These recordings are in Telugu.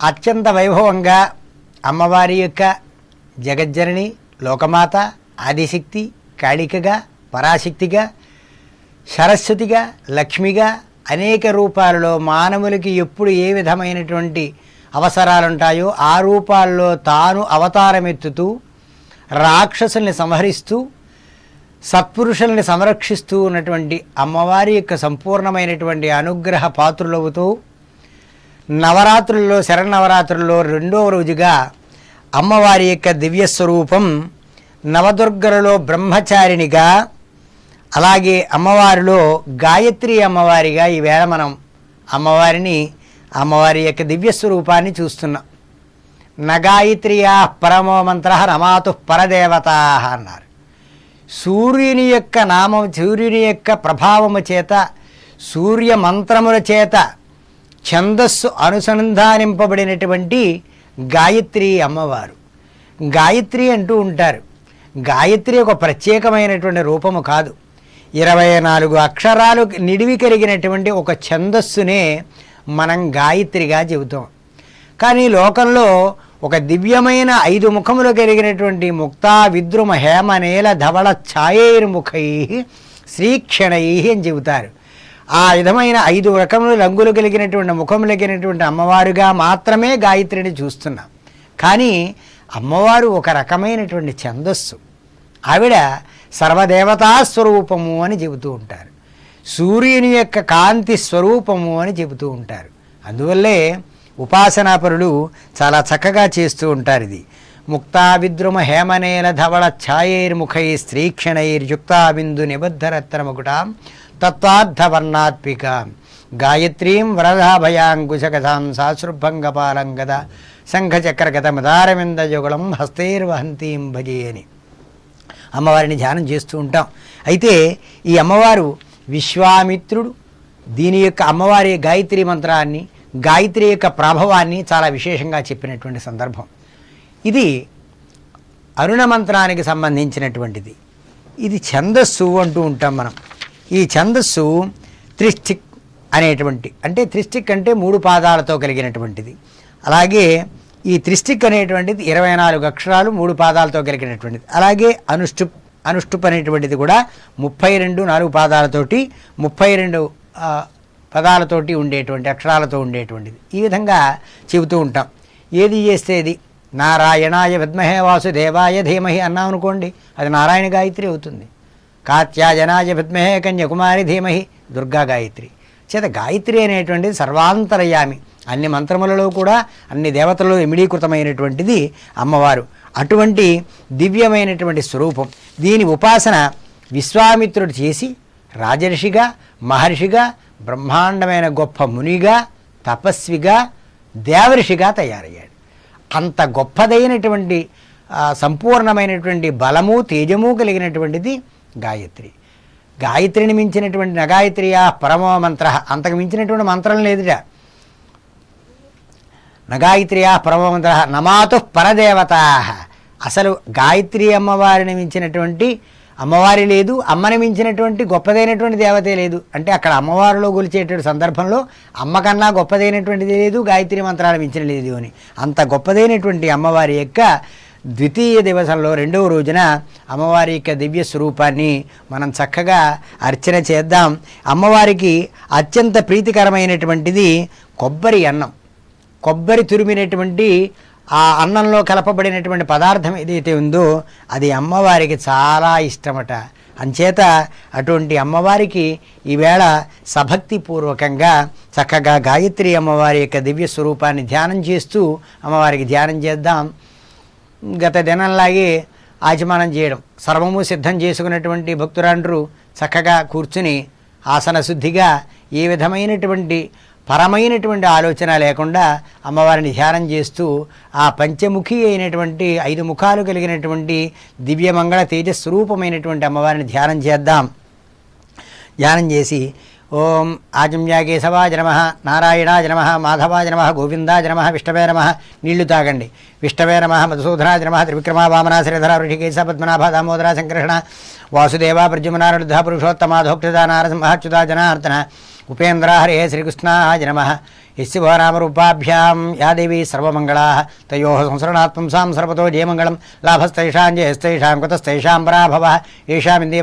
అత్యంత వైభవంగా అమ్మవారి యొక్క జగజ్జనని లోకమాత ఆదిశక్తి కాళికగా పరాశక్తిగా సరస్వతిగా లక్ష్మిగా అనేక రూపాలలో మానవులకి ఎప్పుడు ఏ విధమైనటువంటి అవసరాలుంటాయో ఆ రూపాల్లో తాను అవతారమెత్తుతూ రాక్షసుల్ని సంహరిస్తూ సత్పురుషుల్ని సంరక్షిస్తూ ఉన్నటువంటి అమ్మవారి యొక్క సంపూర్ణమైనటువంటి అనుగ్రహ పాత్రులవుతూ నవరాత్రుల్లో శరణవరాత్రుల్లో రెండవ రోజుగా అమ్మవారి యొక్క దివ్య స్వరూపం నవదుర్గలలో బ్రహ్మచారిణిగా అలాగే అమ్మవారిలో గాయత్రి అమ్మవారిగా ఈవేళ మనం అమ్మవారిని అమ్మవారి యొక్క దివ్య స్వరూపాన్ని చూస్తున్నాం. నగాయత్రియా పరమో మంత్ర నమాతు పరదేవత అన్నారు. సూర్యుని యొక్క నామం సూర్యుని యొక్క ప్రభావము చేత సూర్య మంత్రముల చేత ఛందస్సు అనుసంధానింపబడినటువంటి గాయత్రి అమ్మవారు. గాయత్రి అంటూ ఉంటారు. గాయత్రి ఒక ప్రత్యేకమైనటువంటి రూపము కాదు. ఇరవై నాలుగు అక్షరాలు నిడివి కలిగినటువంటి ఒక ఛందస్సునే మనం గాయత్రిగా చెబుతాం. కానీ లోకంలో ఒక దివ్యమైన ఐదు ముఖములు కలిగినటువంటి ముక్తా విద్రుమ హేమనేల ధవళ ఛాయేర్ముఖై శ్రీక్షణై అని చెబుతారు. ఆ విధమైన ఐదు రకములు రంగులు కలిగినటువంటి ముఖం కలిగినటువంటి అమ్మవారుగా మాత్రమే గాయత్రిని చూస్తున్నాం. కానీ అమ్మవారు ఒక రకమైనటువంటి ఛందస్సు. ఆవిడ సర్వదేవతా స్వరూపము అని చెబుతూ ఉంటారు. సూర్యుని యొక్క కాంతి స్వరూపము అని చెబుతూ ఉంటారు. అందువల్లే ఉపాసనాపరులు చాలా చక్కగా చేస్తూ ఉంటారు ఇది. ముక్తా విద్రుమ హేమనేల ధవళ ఛాయైర్ముఖై స్త్రీక్షణైర్యుక్తా బిందు నిబద్ధరత్నముకుటాం తత్వార్థవర్ణాత్మిక. గాయత్రీం వరదాభయాంకుశకథాం సాశృభంగపాలం గద శంఖచక్రగత మదారవిందయుగళం హస్తైర్వహంతీం భజే అని అమ్మవారిని ధ్యానం చేస్తూ ఉంటాం. అయితే ఈ అమ్మవారు విశ్వామిత్రుడు. దీని యొక్క అమ్మవారి గాయత్రి మంత్రాన్ని గాయత్రి యొక్క ప్రభావాన్ని చాలా విశేషంగా చెప్పినటువంటి సందర్భం. ఇది అరుణ మంత్రానికి సంబంధించినటువంటిది. ఇది ఛందస్సు అంటూ ఉంటాం మనం. ఈ ఛందస్సు త్రిష్టిక్ అనేటువంటి అంటే త్రిష్టిక్ అంటే మూడు పాదాలతో కలిగినటువంటిది. అలాగే ఈ త్రిష్టిక్ అనేటువంటిది ఇరవై నాలుగు అక్షరాలు మూడు పాదాలతో కలిగినటువంటిది. అలాగే అనుష్టుప్ అనుష్టుప్ అనేటువంటిది కూడా ముప్పై రెండు నాలుగు పాదాలతోటి ముప్పై రెండు పదాలతోటి ఉండేటువంటి అక్షరాలతో ఉండేటువంటిది. ఈ విధంగా చెబుతూ ఉంటాం. ఏది చేస్తేది నారాయణాయ విద్మహే వాసుదేవాయ ధీమహి అన్నాం అనుకోండి అది నారాయణ గాయత్రి అవుతుంది. కాత్యాయనాయ విద్మహే కన్యకుమారి ధీమహి దుర్గా గాయత్రి. చేత గాయత్రి అనేటువంటిది సర్వాంతరయామి. అన్ని మంత్రములలో కూడా అన్ని దేవతలలో ఇమిడీకృతమైనటువంటిది అమ్మవారు. అటువంటి దివ్యమైనటువంటి స్వరూపం. దీని ఉపాసన విశ్వామిత్రుడు చేసి రాజర్షిగా మహర్షిగా బ్రహ్మాండమైన గొప్ప మునిగా తపస్విగా దేవర్షిగా తయారయ్యాడు. అంత గొప్పదైనటువంటి సంపూర్ణమైనటువంటి బలము తేజము కలిగినటువంటిది గాయత్రి. గాయత్రిని మించినటువంటి నగాయత్రియా పరమో మంత్ర. అంతకు మించినటువంటి మంత్రం లేదుట. నగాయత్రియా పరమో మంత్ర. నమాతు పరదేవత. అసలు గాయత్రి అమ్మవారిని మించినటువంటి అమ్మవారి లేదు. అమ్మని మించినటువంటి గొప్పదైనటువంటి దేవతే లేదు. అంటే అక్కడ అమ్మవారిలో గొలిచేటువంటి సందర్భంలో అమ్మకన్నా గొప్పదైనటువంటిది లేదు. గాయత్రి మంత్రాలు మించిన లేదు అని. అంత గొప్పదైనటువంటి అమ్మవారి యొక్క ద్వితీయ దివసంలో రెండవ రోజున అమ్మవారి యొక్క దివ్య స్వరూపాన్ని మనం చక్కగా అర్చన చేద్దాం. అమ్మవారికి అత్యంత ప్రీతికరమైనటువంటిది కొబ్బరి అన్నం. కొబ్బరి తురిమినటువంటి ఆ అన్నంలో కలపబడినటువంటి పదార్థం ఏదైతే ఉందో అది అమ్మవారికి చాలా ఇష్టమట. అంచేత అటువంటి అమ్మవారికి ఈవేళ సభక్తిపూర్వకంగా చక్కగా గాయత్రి అమ్మవారి యొక్క దివ్య స్వరూపాన్ని ధ్యానం చేస్తూ అమ్మవారికి ధ్యానం చేద్దాం. గత దినంలాగే ఆచమానం చేయడం. సర్వము సిద్ధం చేసుకున్నటువంటి భక్తురాండ్రు చక్కగా కూర్చుని ఆసన శుద్ధిగా ఏ విధమైనటువంటి పరమైనటువంటి ఆలోచన లేకుండా అమ్మవారిని ధ్యానం చేస్తూ ఆ పంచముఖి అయినటువంటి ఐదు ముఖాలు కలిగినటువంటి దివ్యమంగళ తేజస్వరూపమైనటువంటి అమ్మవారిని ధ్యానం చేద్దాం. ధ్యానం చేసి ఓం ఆజమ్యాకేశవాజ నమ నారాయణాజ నమ మాధవాజ నమ గోవిందాజ నమ విష్ణవే నమ నీళ్ళు తాగండి. విష్ణవే నమ మధుసూదనాజ నమ త్రివిక్రమ వామన శ్రీధర ఋషికేశ పద్మనాభ దామోదర సంకర్షణ వాసుదేవ ప్రజుమనారుద్ధ పురుషోత్తమ నారసింహాచ్యుత జనార్దన ఉపేంద్ర హరే శ్రీకృష్ణాయ నమ. యస్య భవనామరూపాభ్యాం యా దేవీ సర్వమంగళా. తయో సంసరణాత్పుంసాం సర్వతో జయమంగళం. లాభస్తైషాం జయస్తైషాం కృతస్తైషాం పరాభవ. ఏషామిందే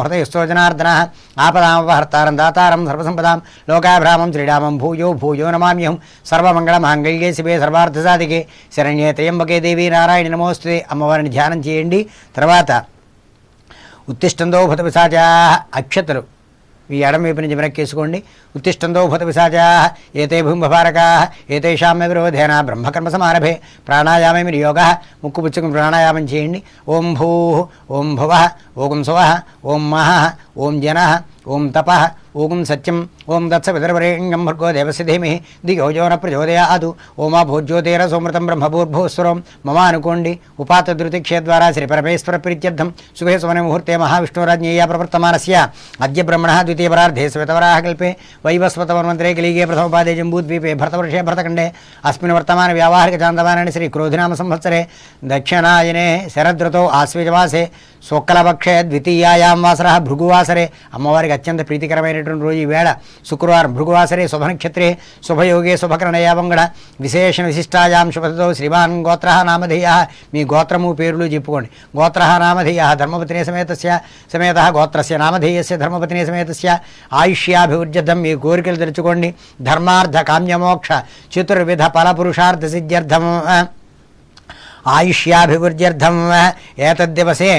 హృదయస్తో జనార్దన. ఆపదామపహర్తారం దాతారం సర్వసంపదాం. లోకాభ్రామం శ్రీరామం భూయో భూయో నమామ్యహం. సర్వమంగళమాంగళ్యే శివే సర్వార్థసాధికే. శరణ్యే త్రయంబకే దేవీ నారాయణ నమోస్తుతే. అమ్మవారిని ధ్యానం చేయండి. తర్వాత ఉత్తిష్టందో భూత అక్షతలు. మీ ఎడం వైపు నుంచి వెనక్కేసుకోండి ఉత్తిష్టంతో భూత పిశాచా ఏతే భూంభారకా ఏతేషామ్య విరోధేన బ్రహ్మకర్మ సమారభే. ప్రాణాయామే మీరు యోగ ముక్కు పుచ్చుకుని ప్రాణాయామం చేయండి. ఓం భూ ఓం భువ ఓం సువ ఓం మహ ఓం జన ఓం తప ఓం సత్యం ఓం దత్స విదర్వరేణ్యం భర్గో దేవస్య ధీమిహి. దిగో ప్రచోదయాదు. ఓమా భోజ్యోతేర సోమృతం బ్రహ్మభూర్భూస్వరం మమ అనుకోండి ఉపాత ధృతిక్షే ద్వారా శ్రీ పరమేశ్వర ప్రీత్యర్థం. శుభే సుమన ముహూర్తే మహావిష్ణురాజ్ఞేయ ప్రవర్తమానస్య. అద్య బ్రహ్మణ ద్వితీయ పరార్ధే శ్వేతవరాహ కల్పే. వైవస్వతమన్వంతరే కలిగే ప్రథమపాదే జంబూద్వీపే భరతవర్షే భరతఖండే. అస్మిన్ వర్తమాన వ్యావహారిక చాందమానాన్ని శ్రీ క్రోధినామ సంవత్సరే. దక్షిణాయనే శరదృతో ఆశ్వేజవాసే. శుక్లపక్షే ద్వితీయాయాం వాసర భృగువాసరే. అమ్మవారికి అత్యంత ప్రీతికరమైన ప్రీతికరమైనటువంటి రోజు ఈ వేళ శుక్రవారం భృగువాసరే శుభనక్షత్రే శుభయోగే శుభకరణయావంగడ విశేషణ విశిష్టాయాం శుభతో శ్రీమాన్ గోత్ర నామధేయ. మీ గోత్రము పేర్లు చెప్పుకోండి. గోత్ర నామధేయ ధర్మపతినే సమేతస్య సమేత గోత్రస్య నామధేయస్య ధర్మపతినే సమేతస్య. ఆయుష్యాభివృద్ధ్యర్థం మీ కోరికలు తెరుచుకోండి. ధర్మార్థ కామ్యమోక్ష చతుర్విధ ఫలపురుషార్థ సిద్ధ్యర్థం. ఆయుష్యాభివృద్ధ్యర్థం. ఏతద్దివసే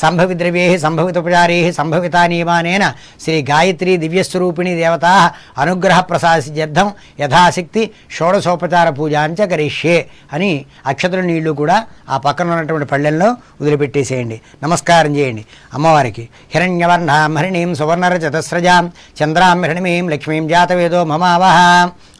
సంభవిద్రవ్యై సంభవితోపచారై సంభవితా నియమానేన శ్రీ గాయత్రీ దివ్యస్వరూపిణి దేవతా అనుగ్రహ ప్రసాదిత్యర్థం యథాశక్తి షోడశోపచార పూజాంచ కరిష్యే అని అక్షతుల నీళ్ళు కూడా ఆ పక్కన ఉన్నటువంటి పళ్ళెల్లో వదిలిపెట్టేసేయండి. నమస్కారం చేయండి. అమ్మవారికి హిరణ్యవర్ణాం హరిణీం సువర్ణరజతస్రజాం చంద్రాం హిరణిమీం లక్ష్మీం జాతవేదో మమావహ.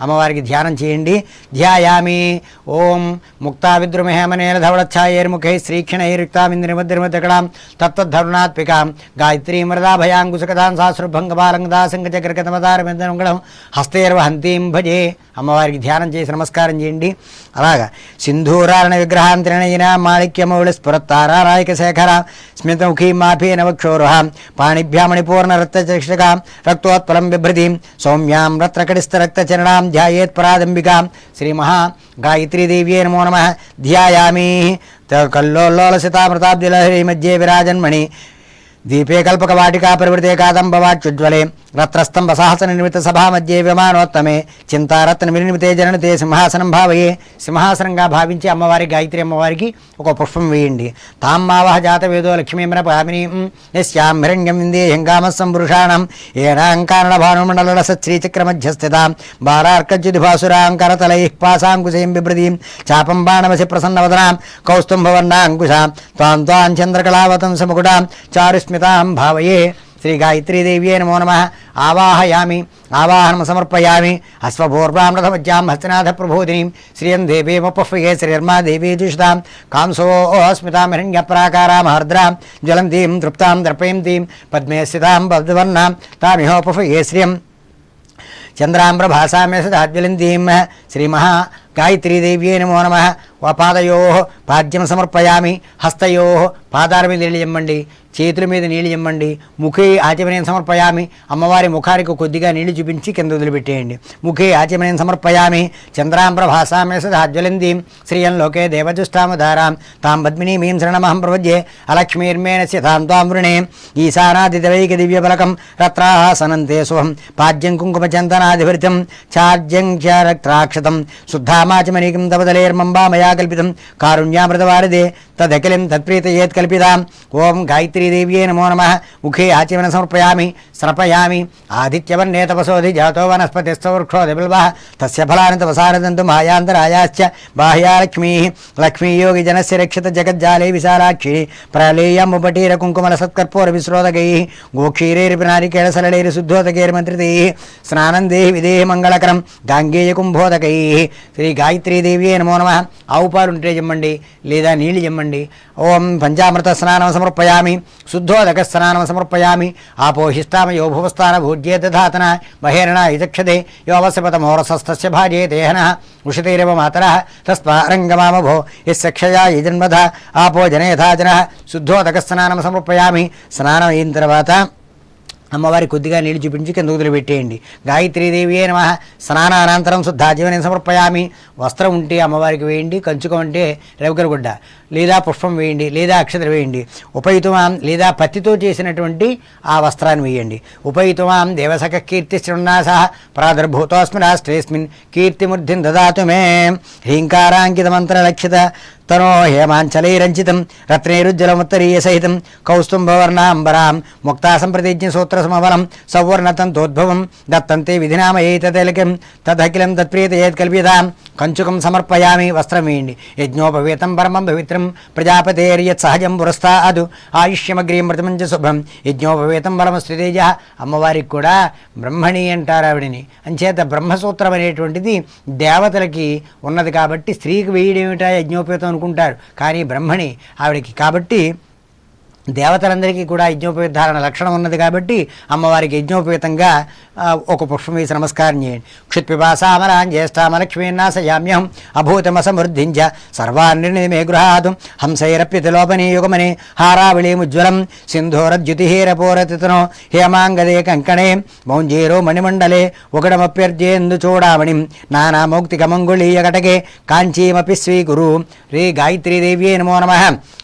అమ్మవారికి ధ్యానం చేయండి. ధ్యాయామి. ఓం ముక్తా శ్రీక్షణ ధవళఛాయైర్ముఖై శ్రీక్షణైరుక్తామింద్రిమద్రిమద్దకడాం తత్వద్ధరుణాత్మికాం గాయత్రీ మృదాభయాంకుశకదాం సాశ్రుభంగపాలంగదాసంగచక్రకతమదారమిందనుగడం హస్తేర్వహంతీం భజే అమ్మవారికి ధ్యానం చేసి నమస్కారం చేయండి। అలాగా. సింధూరారణ విగ్రహాం త్రిణయిన మాణిక్యమౌళి స్ఫురత్తారాయక శేఖర స్మితముఖీ మాఫీ నవక్షోరుహ పాణిభ్యామణిపూర్ణ రక్తచక్షకాం రక్తోత్పలం బిభ్రతిం సౌమ్యాం రత్నకడిస్థరక్తచరణాం ధ్యాయేత్ పరాదంబికాం శ్రీమహా గాయత్రీదేవ్యే నమో నమ. ధ్యాయామి. కల్లోల్లోలసితామృతాబ్దిలహరి మధ్యే విరాజన్మణి. దీపే కల్పకవాటికా ప్రవృతే కాదంబవాచ్యుజ్వలే. రత్నస్తంభ సాహసన నిర్మిత సభా మధ్యే విమానోత్తమే చింతారత్న వినిర్మితే జననితే సింహాసనం భావయే సింహాసనంగా భావించి అమ్మవారి గాయత్రి అమ్మవారికి ఒక పుష్పం వేయండి. తామ్మావహ జాత వేదో లక్ష్మీమన పామిని యస్యాం హిరణ్యం విందే హంగామస్సం పురుషాణం ఏనాంకారణ భానుమండల శ్రీచక్ర మధ్యస్థితాం బాలార్కజ్యుతి భాసురాంకరతలై పాసాంకుశయం బిభ్రదీం చాపం బాణమసి ప్రసన్నవదనాం కౌస్తుంభవర్ణాంకుశాం త్వాం త్వాం చంద్రకళావతం సముకుటాం చారుస్మితాం భావయే। శ్రీ గాయత్రీదేవి నమో నమ. ఆవాహయామి ఆవాహనం సమర్పయామి. అశ్వభూర్వామృతమజ్జాం హస్తనాథ ప్రభోదినీం శ్రియం దేవీముపహ్వయే శ్రీర్మా దేవీ దుషితాం. కాంసోస్మితాం హిరణ్యప్రాకారాం హర్ద్రాం. జ్వలంతీం తృప్తాం దర్పయంతీం పద్మే స్థితాం బద్ధవర్ణాం తామిహోపహ్వయే శ్రియం చంద్రాంబ్రభాసామ్య సదాజ్వలంతీం శ్రీమహా గాయత్రీదేవ్యే నమో నమ. పాదయో పాద్యం సమర్పయామి. హస్తయో పాదాల మీద నీళ్ళు చేతుల మీద నీళ్ళు ఇమ్మండి. ముఖే ఆచమనయం సమర్పయామి. అమ్మవారి ముఖానికి కొద్దిగా నీళ్ళు చూపించి కింద వదిలిపెట్టేయండి. ముఖే ఆచమనయం సమర్పయామి. చంద్రాంబ్రభాసామ్య సదాజ్వలంతీం శ్రియం లోకే దేవజుష్టామధారాం తాం పద్మినీమీం శరణమహం ప్రవజ్యే అలక్ష్మీర్మేణస్య తాం తాం వృణే. ఈశానాదిదవైక దివ్యబలకం. రత్రాసనంతే శుభం. పాద్యం కుంకుమచందనాదిభరితం చార్జ్యం చ రక్త్రాక్షతం శుద్ధామాచమనీకం తవదలేర్మంబా మయా కల్పితం కారుణ్యామృతవారదే. తదఖిలం తత్ప్రీతయేత్ కల్పిదాం ఓం గాయత్రీదేవ్యే నమో నమ ముఖే ఆచమన సమర్పయామి స్నపయామి ఆదిత్యవర్ణే తపసోధి జాతో వనస్పతిస్థవృక్షోదిబిల్వ తస్య ఫలాని తపసారదంతు మాయాంతరాయాశ్చ బాహ్యాలక్ష్మీ. లక్ష్మీయోగి జనస్య రక్షిత జగజ్జాలే విశాలాక్షి. ప్రళేయముపటీర కుంకుమల సత్కర్పూర విశ్రోదకై గోక్షీరేరిపి నారికేళ సరళైరి శుద్ధోదకైర్మంత్రితై స్నానం దేహి విదేహి మంగళకరం గాంగేయ కుంభోదకై. శ్రీ గాయత్రీదేవి నమో నమ. ఆవు పాలు ఉంటే చెమ్మండి లేదా నీళ్ళు చెమ్మండి ఓం పంచామృత స్నానం సమర్పయామి శుద్ధోదక స్నానం సమర్పయామి ఆపోహిష్టామ యో భువస్థాన భూజ్యే దధాతన మహేరణ ఇదక్షదే యో అవసపతమోరసస్తస్య భాజే దేహన ఉషితైరవ మాతర తస్మారంగమామభో యస్య క్షయా యజన్మధ ఆపో జన యథా జన శుద్ధోదక స్నానం సమర్పయామి స్నానం అయిన తర్వాత అమ్మవారి కొద్దిగా నీళ్ళు చూపించి కింద వదిలిపెట్టేయండి గాయత్రీదేవి నమ స్నానానంతరం శుద్ధాజీవనం సమర్పయామి వస్త్రం ఉంటే అమ్మవారికి వేయండి కంచుకం అంటే రేవకరగుడ్డ లేదా పుష్పం వేయండి లేదా అక్షతలు వేయండి. ఉపయుతమాం లేదా పత్తితో చేసినటువంటి ఆ వస్త్రాన్ని వేయండి. ఉపయుతమాం దేవసక కీర్తి శృణాస ప్రాదుర్భూతోస్మిన్ రాష్ట్రేస్మిన్ కీర్తిమూర్ధిం దదాతు మే హ్రీంకారాంకితమంత్రలక్షిత తనో హేమాంచలైరంచితం రత్నైరుజ్జలముత్తరీయ సహితం కౌస్తుంభవర్ణాంబరాం ముక్తాసం ప్రతిజ్ఞ సూత్ర సమబలం సౌవర్ణతంతోద్భవం దత్తంతే విధినామయేతలికం తదఖిలం తత్ప్రీతయేత్ కల్పితాం కంచుకం సమర్పయామి వస్త్రం వేయండి. యజ్ఞోపవేతం పరమం పవిత్రం ప్రజాపతేర్యత్ సహజం పురస్తాదు ఆయుష్యమగ్రీం మృతమంచ శుభం యజ్ఞోపవేతం బలమస్తేజ అమ్మవారికి కూడా బ్రహ్మణి అంటారు ఆవిడని అంచేత బ్రహ్మసూత్రం అనేటువంటిది దేవతలకి ఉన్నది కాబట్టి స్త్రీకి వేయడేమిటా యజ్ఞోపేతం అనుకుంటారు. కానీ బ్రహ్మణి ఆవిడకి. కాబట్టి దేవతలందరికీ కూడా యజ్ఞోపవిధారణ లక్షణం ఉన్నది కాబట్టి అమ్మవారికి యజ్ఞోపేతంగా ఒక పుష్పం వేసి నమస్కారం చేయండి. క్షుత్పిపాసామలాం జ్యేష్ఠామలక్ష్మీన్నాశయామ్యహం అభూతమసమృద్ధించ సర్వాన్ని మే గృహాదు హంసైరప్యతిలోపనే యుగమనే హారావళీముజ్వలం సింధూరద్యుతిహీరపూరతితనో హేమాంగదే కంకణే మౌంజీరో మణిమండలే ఒకడమప్యర్జేందు చూడామణిం నానామౌక్తికమంగుళీయకటకే కాంచీమపి స్వీకురు రే గాయత్రీదేవ్యే నమో నమ.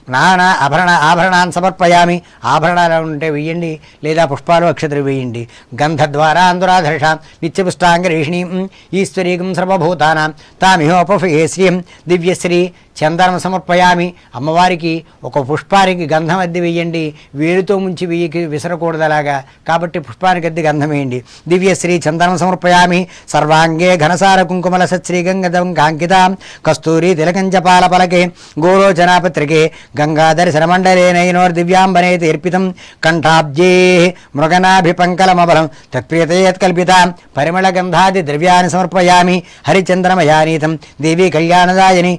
నానా ఆభరణ ఆభరణాన్ని సమర్పయామి. ఆభరణాలు ఉంటే వేయండి లేదా పుష్పాలు అక్షతలు వేయండి గంధ ద్వారా గంధద్వారా నిత్యపుష్టాంగ రేషిణీం ఈశ్వరీగం సర్వభూతానాం. తామిహోపఫేశ్రీం దివ్యశ్రీ చందనం సమర్పయామి. అమ్మవారికి ఒక పుష్పానికి గంధం అద్దె వేయండి. వేరుతో ముంచి వెయ్యికి విసరకూడదు అలాగా కాబట్టి పుష్పానికి అద్దె గంధం వేయండి. దివ్యశ్రీ చందనం సమర్పయామి. సర్వాంగే ఘనసార కుంకుమల సత్శ్రీగంగదం కాంకితాం. కస్తూరి తిలకంచపాల పలకే గోరోచనాపత్రికే గంగాధర శరమండలే నయనోర్ దివ్యాంబనే తీర్పితం. కంఠాబ్జే మృగనాభిపంకలమబలం. తత్ప్రియతయత్కల్పితాం పరిమళ గంధాది ద్రవ్యాన్ని సమర్పయామి. హరిచంద్రమయానీతం దేవీ కళ్యాణదాయని.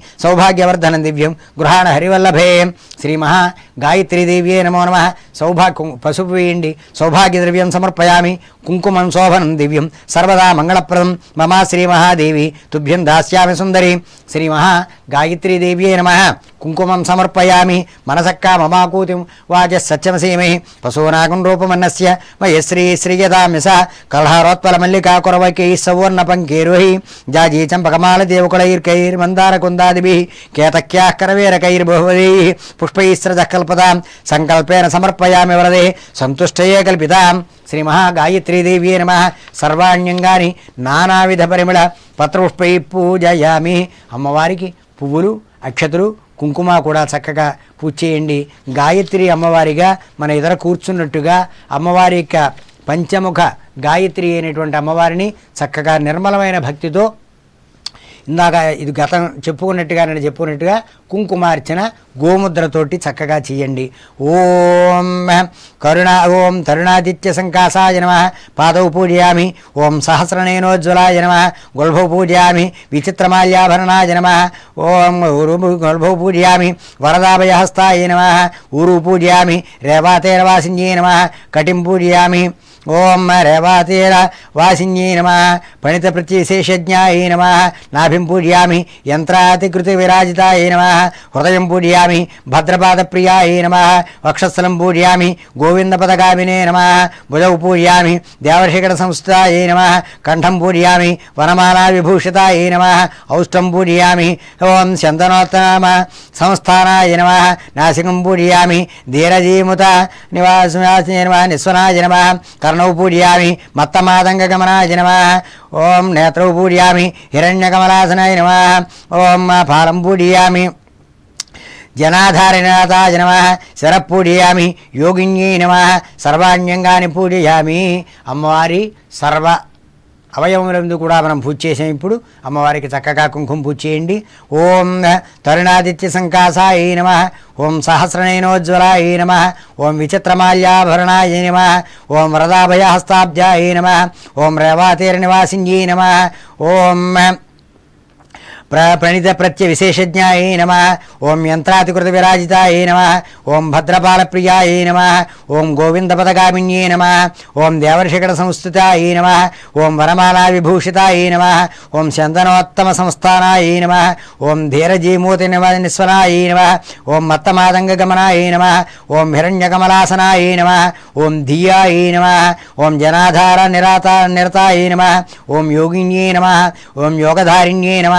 సౌభాగ్యవర్ధనం దివ్యం. గృహాణ హరివల్లభే శ్రీమహా గాయత్రీదేవ్యే నమో నమ. సౌభాగ్య పసుపు వేయండి. సౌభాగ్య ద్రవ్యం సమర్పయామి. కుంకుమం శోభనం దివ్యం. సర్వదా మంగళప్రదం. మమ శ్రీ మహాదేవి. తుభ్యం దాస్యామి సుందరి. శ్రీ మహా గాయత్రీదేవ్యే నమ. కుంకుమం సమర్పయామి. మనసక్క మమాకూతి వాచ సత్యమసీమై. పశూనాకం రూపమన్నస్య. మయశ్రీ శ్రీయదామిస కల్హారోత్పల మల్లికా కురవకై సౌవర్ణ పంకేరుహి జాజీ చంపకమాల దేవకులైర్కైర్ మందార కుందాదిభి కేతక్యాః కరవేరకైర్బహువై పుష్పైస్రజ సంకల్పేన సమర్పయామి వరదే. సంతుష్టయే కల్పితాం. శ్రీ మహాగాయత్రీదేవి నమ. సర్వాణ్యంగాని నానావిధ పరిమళ పత్రపుష్పై పూజయామి. అమ్మవారికి పువ్వులు అక్షతలు కుంకుమ కూడా చక్కగా పూజ చేయండి. గాయత్రి అమ్మవారిగా మన ఇతర కూర్చున్నట్టుగా అమ్మవారి యొక్క పంచముఖ గాయత్రి అయినటువంటి అమ్మవారిని చక్కగా నిర్మలమైన భక్తితో ఇందాక ఇది గతం చెప్పుకున్నట్టుగా నేను చెప్పుకున్నట్టుగా కుంకుమార్చన గోముద్రతోటి చక్కగా చేయండి. ఓం కరుణ ఓం తరుణాదిత్య సంకాసాయ నమ. పాదవు పూజయామి. ఓం సహస్రనేనోజ్వలాయ నమ. గొల్భౌ పూజయామి. విచిత్రమాల్యాభరణాయ నమ. ఓం ఊరు గొల్భౌ పూజయామి. వరదాభయహస్తాయ నమ. ఊరు పూజయామి. రేవాతేరవాసిన్యే నమ. కటిం పూజయామి. ఓం రేవాతీర వాసిన్యై నమ పణిత ప్రత్యశేషజ్ఞాయ నమ నాభిం పూజయామి యంత్రాతికృతి విరాజితాయ నమ హృదయం పూజయామి భద్రపాద ప్రియాయ నమ వక్షస్థలం పూజయామి గోవిందపదగామినే నమ భుజౌ పూజయామి దేవశిఖర సంస్థాయ నమ కంఠం పూజయామి వనమాలా విభూషితాయ నమ ఔష్టం పూజయామి ఓం చందనోత్తమ సంస్థానాయ నమ నాసికం పూజయామి ధీరజీముత నివాసనాయ నమ నిస్వనాయ నమ కర్ణ పూజయామి మత్తమాదంగ మత్తమాదంగమనాయ నమ ఓం నేత్రౌ పూజయామి హిరణ్యకమలాసనాయ నమ ఓం ఫాలం పూజయామి జనాధారినాథాయ నమ శర పూజయామి యోగిన్యై నమ సర్వాణ్యంగాని పూజయామి అమ్మవారి సర్వ అవయవములందు కూడా మనం పూజ చేసాం ఇప్పుడు. అమ్మవారికి చక్కగా కుంకుమ పూజ చేయండి. ఓం తరుణాదిత్య సంకాసాయ నమ. ఓం సహస్రనయనోజ్వలాయ నమ. ఓం విచిత్రమాల్యాభరణాయ నమ. ఓం వరదాభయహస్తాబ్జాయ నమ. ఓం రేవాతీర్నివాసిన్యై నమ. ఓం ప్ర ప్రణిత ప్రత్య విశేషజ్ఞాయ నమ ఓం యంత్రాతికృత విరాజితాయ నమ ఓం భద్రపాలప్రియాయ నమ ఓం గోవిందపదగామిన్యే నమ ఓం దేవర్షికట సంస్థితాయ నమ ఓం వనమాలా విభూషితాయ నమ ఓం చందనోత్తమ సంస్థానాయ నమ ఓం ధీరజీమూర్తి నిస్వనాయ నమ ఓం మత్తమాదంగగమనాయ నమ ఓం హిరణ్యకమలాసనాయ నమ ఓం ధియాయ నమ ఓం జనాధార నిరాత నిరతాయ నమ ఓం యోగిన్యే నమ ఓం యోగధారిణ్యే నమ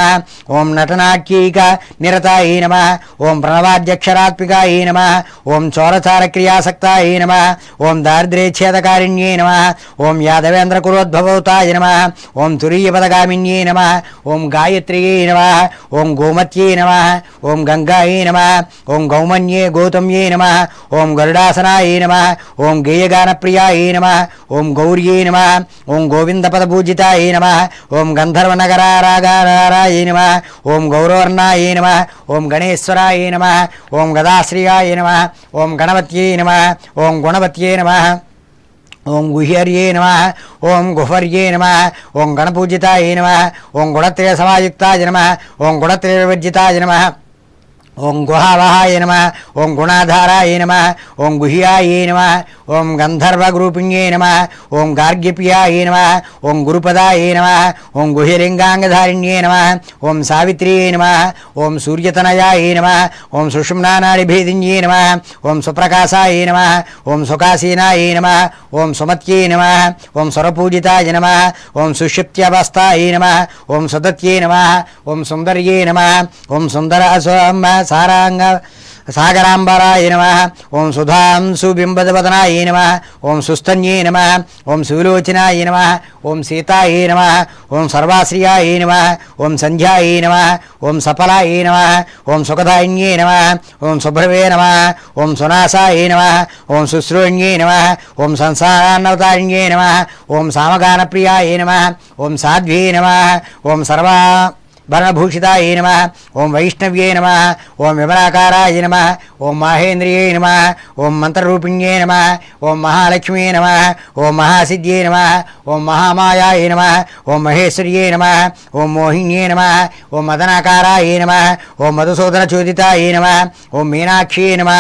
ఓం నటనాఖ్యైక నిరతాయే నమ ఓం ప్రణవాధ్యక్షరాత్మికాయే నమ ఓం చోరచార క్రియాసక్తాయే నమ ఓం దారిద్ర్యఛేదకారిణ్యే నమ ఓం యాదవేంద్రకులోద్భవతాయ నమ ఓం తురీయపదగామిన్యే నమ ఓం గాయత్రియే నమ ఓం గోమత్యే నమ ఓం గంగాయే నమ ఓం గౌమన్యే గౌతమ్యే నమ ఓం గరుడాసనాయే నమ ఓం గేయగానప్రియాయే నమ ఓం గౌర్యే నమ ఓం గోవిందపదపూజితాయే నమ ఓం గంధర్వనగరారాగారాయే నమ ఓం గౌరవర్ణాయే నమ ఓం గణేశ్వరాయే నమ ఓం గదాశ్రియాయ నమ ఓం గణపత్యే నమ ఓం గుణవత్యే నమ ఓం గుహ్యర్యే నమ ఓం గుహర్యే నమ ఓం గణపూజితాయ నమ ఓం గుణత్రయ సమాయుక్తాయ నమ ఓం గుణత్రయ వివర్జితాయ నమ ఓం గుహావహాయ నమ ఓం గుణాధారాయ నమ ఓం గుహ్యాయ నమ ఓం గంధర్వగ్రూపిణ్యే నమ ఓం గార్గ్యప్యాయ నమ ఓం గురుపదాయ నమ ఓం గుహిలింగాంగధారిణ్యే నమ ఓం సావిత్రియే నమ ఓం సూర్యతనయాయ నమ ఓం సుషుమ్నానాడిభేదిన్యే నమ ఓం సుప్రకాశాయ నమ ఓం సుకాసీనాయ నమ ఓం సుమత్యే నమ ఓం సురపూజితాయ నమ ఓం సుషిప్త్యవస్థాయ నమ ఓం సదత్యే నమ ఓం సుందర్యే నమ ఓం సుందర అసోమ సారాంగ సాగరాంబరాయ నమ ఓం సుధాంసు బింబదవదనాయ నమ ఓం సుస్తన్యే నమ ఓం శివలోచనాయ నమ ఓం సీతాయ నమ ఓం సర్వాశ్రియాయ నమ ఓం సంధ్యాయ నమ ఓం సఫలాయ నమ ఓం సుఖదాయిన్యే నమ ఓం శుభ్రవే నమ ఓం సునాసాయ నమ ఓం శుశ్రూణ్యే నమ ఓం సంసారాన్నవతారిణ్యే నమ ఓం సామగానప్రియాయ నమ ఓం సాధ్వే నమ ఓం సర్వా భరణభూషితాయ నమ ఓం వైష్ణవ్యే నమ ఓం విమలాకారాయ నమ ఓం మాహేంద్రియే నమ ఓం మంత్రరూపిణ్యే నమ ఓం మహాలక్ష్మీ నమ ఓం మహాసిద్ధ్యే నమ ఓం మహామాయాయ నమ ఓం మహేశ్వర్యే నమ ఓం మోహిన్యే నమ ఓం మదనాకారాయ నమ ఓం మధుసూదనచోదితాయ నమ ఓం మీనాక్షి నమ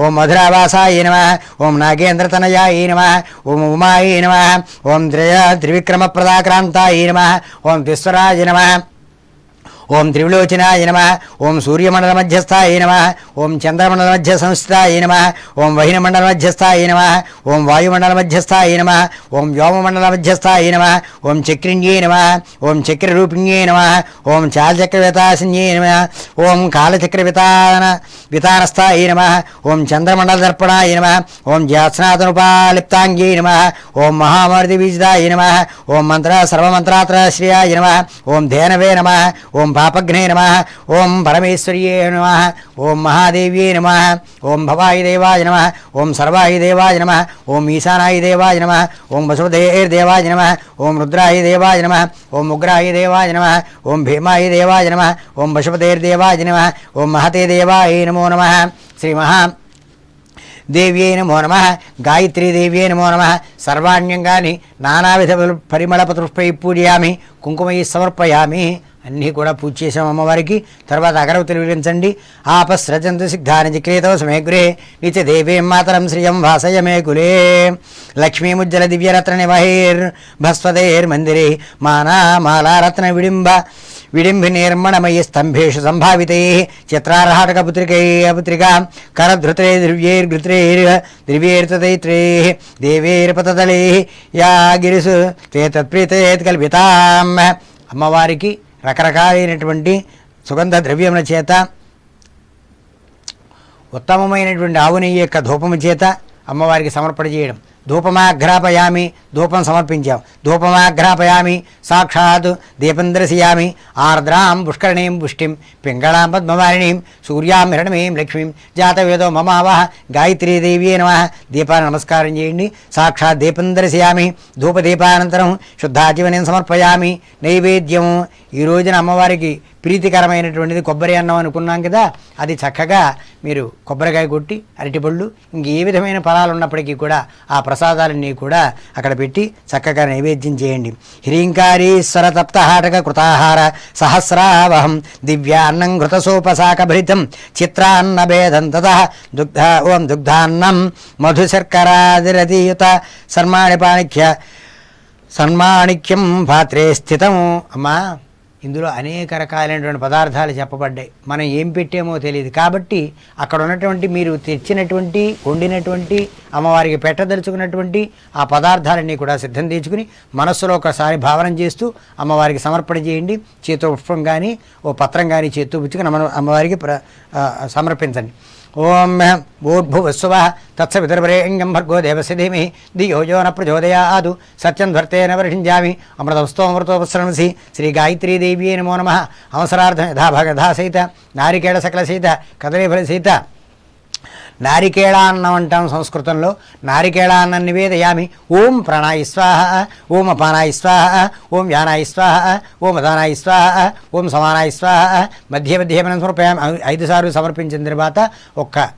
ఓం మధురావాసాయ నమ ఓం నాగేంద్రతనయాయ నమ ఓం ఉమాయ నమ ఓం త్రయ త్రివిక్రమప్రదాక్రాంతాయ నమ ఓం విశ్వరాయ నమ ఓం త్రివిలోచనాయ నమ ఓం సూర్యమండల మధ్యస్థాయ నమ ఓం చంద్రమండల మధ్య సంస్థాయ నమ ఓం వహినమండల మధ్యస్థాయ నమ ఓం వాయుమండల మధ్యస్థాయ నమ ఓం వ్యోమమండల మధ్యస్థాయ నమ ఓం చక్రిణ్యే నమ ఓం చక్రరూపిణ్యే నమ ఓం చాలచక్రవితాసిన్యే నమ ఓం కాలచక్ర వితాన వితానస్థాయ నమ ఓం చంద్రమండల దర్పణాయ నమ ఓం జ్యాత్స్నాథనుపాలిప్తాంగ్యై నమ ఓం మహామారుతి బీజదాయ నమ ఓం మంత్ర సర్వమంత్రాత్రశ్రియాయ నమ ఓం ధేనవే నమ ఓం పాపఘ్నే నమ ఓం పరమేశ్వర్యే నమ ఓం మహాదేవ్యే నమ ఓం భవాయి దేవాయ నమ ఓం సర్వాయి దేవాయ నమ ఓం ఈశానాయ దేవాయ నమ ఓం వసుదేర్దేవాయ నమ ఓం రుద్రాయ దేవాయ నమ ఓం ఉగ్రాయ దేవాయ నమ ఓం భీమాయ దేవాయ నమ ఓం పశుపతేర్దేవాయ నమ ఓం మహతే దేవాయ నమో నమ శ్రీ మహా దేవ్యై నమో నమ గాయత్రీ దేవ్యై నమో నమ సర్వాణ్యంగాని నానావిధ పరిమళపతృష్పై పూజయామి కుంకుమై సమర్పయామి అన్నీ కూడా పూజ చేసాం అమ్మవారికి. తర్వాత అగరవతులు వెలిగించండి. ఆపస్రజంతు సిద్ధాని జిక్రేతో సమే నిత్య దేవీం మాతరం శ్రియం వాసయ మే కులే. లక్ష్మీముజ్జల దివ్యరత్న నివహేర్. భస్వదేర్ మందిరే. మానా మాలారత్న విడింబ. విడింబి నిర్మణమయ స్తంభేషు సంభావితే. చిత్రారహాటకపుత్రికై పుత్రికా కరధృతే దివ్యైర్ఘృత్రైర్ దివ్యైర్తైత్రే దేవేర్పతలే యా గిరిసు. తే తత్ప్రీతేత్ కల్పితాం. అమ్మవారికి రకరకాలైనటువంటి సుగంధ ద్రవ్యముల చేత ఉత్తమమైనటువంటి ఆవు నెయ్యి యొక్క ధూపము చేత అమ్మవారికి సమర్పణ చేయడం. ధూపమాఘ్రాపయామి ధూపం సమర్పించాం. ధూపమాఘ్రాపయామి సాక్షాత్ దీపం దర్శయామి ఆర్ద్రాం పుష్కరణీం పుష్టిం పింగళాం పద్మవారిణీం సూర్యాం హిరణమీం లక్ష్మీం జాతవేదో మమావహ గాయత్రీదేవీ నమ. దీపాన్ని నమస్కారం చేయండి. సాక్షాత్ దీపం దర్శయామి ధూపదీపానంతరం శుద్ధాజీవనం సమర్పయామి. నైవేద్యం ఈ రోజున అమ్మవారికి ప్రీతికరమైనటువంటిది కొబ్బరి అన్నం అనుకున్నాం కదా అది చక్కగా మీరు కొబ్బరికాయ కొట్టి అరటిపళ్ళు ఇంక ఏ విధమైన ఫలాలు ఉన్నప్పటికీ కూడా ఆ ప్రసాదాలన్నీ కూడా అక్కడ పెట్టి చక్కగా నైవేద్యం చేయండి. హ్రీంకారీశ్వర తప్తహాటక కృతాహార సహస్రావహం దివ్యాన్నం చిత్రాన్న చిత్రాన్నభేదం తత దుగ్ధ ఓం దుగ్ధాన్నం మధుశర్కరాదిరతీయుత సన్మాణిపాణిఖ్య సన్మాణిక్యం పాత్రే స్థితం అమ్మా! ఇందులో అనేక రకాలైనటువంటి పదార్థాలు చెప్పబడ్డాయి. మనం ఏం పెట్టామో తెలియదు. కాబట్టి అక్కడ ఉన్నటువంటి మీరు తెచ్చినటువంటి వండినటువంటి అమ్మవారికి పెట్టదలుచుకున్నటువంటి ఆ పదార్థాలన్నీ కూడా సిద్ధం తెచ్చుకుని మనస్సులో ఒకసారి భావన చేస్తూ అమ్మవారికి సమర్పణ చేయండి. చేతో పుష్పం కానీ ఓ పత్రం కానీ చేత్తో పుచ్చుకుని అమ్మ అమ్మవారికి ప్ర సమర్పించండి. ఓం భూర్భువస్వ తత్సవితుర్వరేణ్యం భర్గో దేవస్య ధీమహి. ధియో యో న ప్రచోదయాదు. సత్యం ధ్వర్తేన వర్షించామి అమృతవస్తోమృతోపశ్రమసి శ్రీ గాయత్రీ దేవ్యే నమో నమ. అవసరార్థం యథాభాగ యథాసహిత నారికేళ సకల సీత కదలీఫల సహిత నారికేళాన్నం అంటాం సంస్కృతంలో. నారికేళాన్నం నివేదయామి. ఓం ప్రాణాయి స్వాహ ఓం అపానాయి స్వాహ ఓం వ్యానాయి స్వాహ ఓం అదానాయి స్వాహ ఓం సమానాయి స్వాహ. మధ్య మధ్య మనం సమర్పయామి? ఐదు సార్లు సమర్పించిన తర్వాత ఒక్క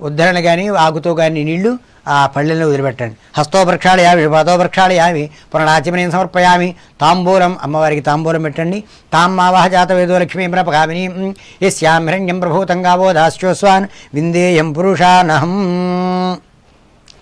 ఉద్ధరణ కానీ ఆగుతో కానీ నీళ్ళు ఆ పళ్ళెల్ని వదిలిపెట్టండి. హస్తో యావి పాదోవృక్షాలు యావి పునరాచమనీయం సమర్పయామి. తాంబూలం అమ్మవారికి తాంబూలం పెట్టండి. తాం మావాహ జాత వేదో లక్ష్మీ ప్రపగామిని. యస్యాం హిరణ్యం ప్రభూతంగావో దాస్యోస్వాన్. విందేయం పురుషానహం.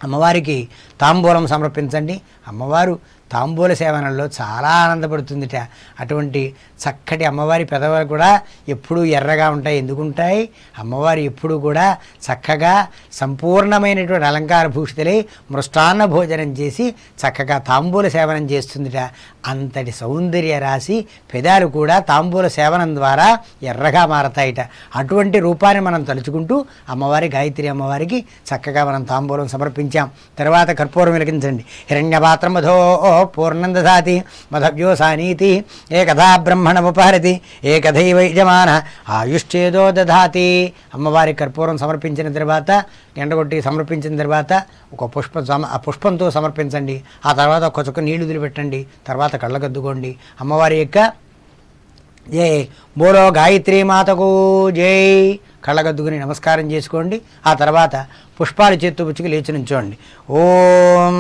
అమ్మవారికి తాంబూలం సమర్పించండి. అమ్మవారు తాంబూల సేవనంలో చాలా ఆనందపడుతుందిట. అటువంటి చక్కటి అమ్మవారి పెదవులు కూడా ఎప్పుడూ ఎర్రగా ఉంటాయి. ఎందుకుంటాయి? అమ్మవారు ఎప్పుడూ కూడా చక్కగా సంపూర్ణమైనటువంటి అలంకార భూషితులై మృష్టాన్న భోజనం చేసి చక్కగా తాంబూల సేవనం చేస్తుందిట. అంతటి సౌందర్య రాశి పెదాలు కూడా తాంబూల సేవనం ద్వారా ఎర్రగా మారతాయిట. అటువంటి రూపాన్ని మనం తలుచుకుంటూ అమ్మవారి గాయత్రి అమ్మవారికి చక్కగా మనం తాంబూలం సమర్పించాం. తర్వాత కర్పూరం వెలిగించండి. హిరణ్యపాత్రమధో మధో పూర్ణం దదాతి మధవ్యోసానీతి ఏకథా బ్రహ్మణముపహరతి ఏకథైవ యజమాన ఆయుష్చేదో దధాతి అమ్మవారి కర్పూరం సమర్పించిన తర్వాత ఎండగొట్టి సమర్పించిన తర్వాత ఒక పుష్ప సమ ఆ పుష్పంతో సమర్పించండి. ఆ తర్వాత ఒక చుక్క నీళ్ళు వదిలిపెట్టండి. తర్వాత కళ్ళకద్దుకోండి అమ్మవారి యొక్క జై బోలో గాయత్రి మాతకు జై. కళ్ళగద్దుకుని నమస్కారం చేసుకోండి. ఆ తర్వాత పుష్పాలు చేత్తు పుచ్చుకు లేచి నుంచోండి. ఓం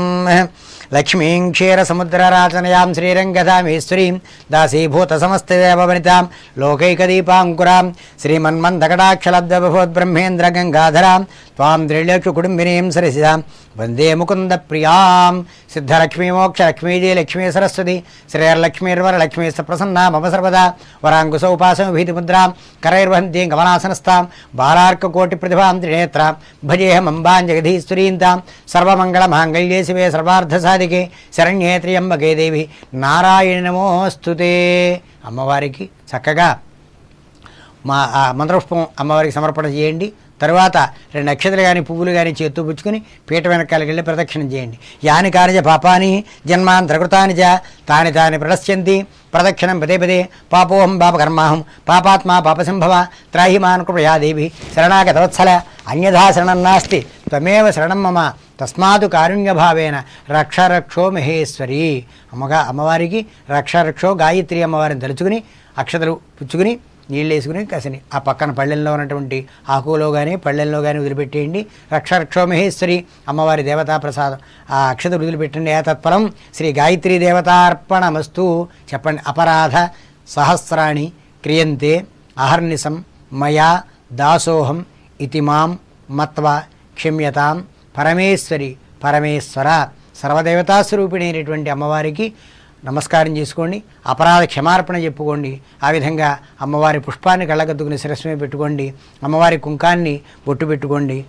లక్ష్మీం క్షీర సముద్రరాచనయాం శ్రీరంగధామేశ్వరీం దాసీభూత సమస్తదేవనితాం లోకైకదీపాంకురాం శ్రీమన్మందకటాక్షలబ్ధభవద్బ్రహ్మేంద్ర గంగాధరాం త్వాం త్రిలోక్య కుటుంబినీం సరసిదాం వందే ముకుంద ప్రియాం సిద్ధలక్ష్మీ మోక్ష లక్ష్మీదే లక్ష్మీ సరస్వతి శ్రేయర్లక్ష్మీర్వర లక్ష్మీ ప్రసన్నా మమ సర్వదా వరాంకుశ ఉపాసం భీతిముద్రాం కరైర్వహంతీం గమనాసనస్తాం బాలార్కకోటి ప్రతిభాం త్రినేత్రాం భజేహమంబాం జగధీశ్వరీంతాం సర్వమంగళమాంగళ్యే శివే సర్వార్థసాధికే శరణ్యే త్రియంబకే దేవి నారాయణ నమోస్తుతే అమ్మవారికి చక్కగా మా మంత్రపుష్పం అమ్మవారికి సమర్పణ చేయండి. తర్వాత రెండు నక్షత్రాలు కానీ పువ్వులు కానీ చేత్తు పుచ్చుకుని పీట వెనకాలకి వెళ్ళి ప్రదక్షిణం చేయండి. యాని కార్య పాపాని జన్మాంతరకృతాని జ తాని తాని ప్రదశ్యంతి ప్రదక్షిణం పదే పదే పాపోహం పాపకర్మాహం పాపాత్మా పాపసింభవ త్రాహి మాన్ శరణాగతవత్సల అన్యథా శరణం నాస్తి త్వమేవ శరణం మమ తస్మాతు కారుణ్యభావేన రక్షరక్షో మహేశ్వరి. అమ్మగా అమ్మవారికి రక్షరక్షో గాయత్రి అమ్మవారిని తలుచుకుని అక్షతలు పుచ్చుకుని నీళ్ళు వేసుకుని కసని. ఆ పక్కన పళ్ళెల్లో ఉన్నటువంటి ఆకులో కానీ పళ్ళెల్లో కానీ వదిలిపెట్టేయండి. రక్ష రక్షోమహేశ్వరి అమ్మవారి దేవతా ప్రసాదం. ఆ అక్షతలు వదిలిపెట్టండి. ఏ తత్పరం శ్రీ గాయత్రీ దేవతార్పణమస్తు. చెప్పండి అపరాధ సహస్రాణి క్రియంతే అహర్నిశం మయా దాసోహం ఇతి మాం మత్వ క్షమ్యతాం పరమేశ్వరి పరమేశ్వర. సర్వదేవతాస్వరూపిణి అయినటువంటి అమ్మవారికి నమస్కారం చేసుకోండి అపరాధ క్షమార్పణ చెప్పుకోండి ఆ విధంగా అమ్మవారి పుష్పాన్ని కళ్ళగద్దుకుని శిరస్మే పెట్టుకోండి అమ్మవారి కుంకాన్ని బొట్టు పెట్టుకోండి.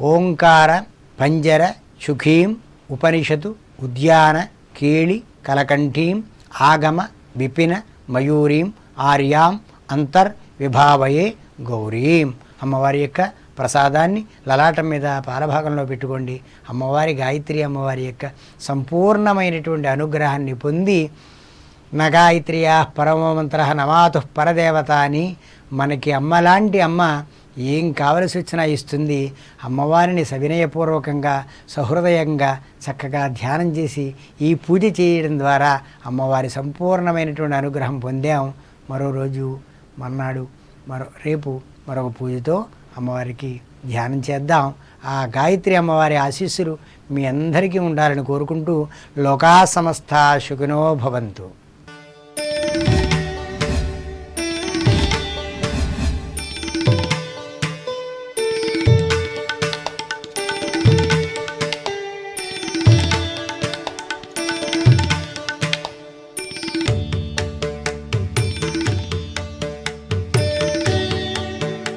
ఓంకార పంజర సుఖీం ఉపనిషత్తు ఉద్యాన కేళి కలకంఠీం ఆగమ విపిన మయూరీం ఆర్యాం అంతర్ విభావయే గౌరీం. అమ్మవారి యొక్క ప్రసాదాన్ని లలాటం మీద పాలభాగంలో పెట్టుకోండి. అమ్మవారి గాయత్రి అమ్మవారి యొక్క సంపూర్ణమైనటువంటి అనుగ్రహాన్ని పొంది నగాయత్రియా పరమమంత్ర నమాతు పరదేవత అని మనకి అమ్మలాంటి అమ్మ ఏం కావలసి వచ్చినా ఇస్తుంది. అమ్మవారిని సవినయపూర్వకంగా సహృదయంగా చక్కగా ధ్యానం చేసి ఈ పూజ చేయడం ద్వారా అమ్మవారి సంపూర్ణమైనటువంటి అనుగ్రహం పొందాం. మరో రోజు మర్నాడు మరో రేపు మరొక పూజతో అమ్మవారికి ధ్యానం చేద్దాం. ఆ గాయత్రి అమ్మవారి ఆశీస్సులు మీ అందరికీ ఉండాలని కోరుకుంటూ లోకా సమస్త శుకునో భవంతు.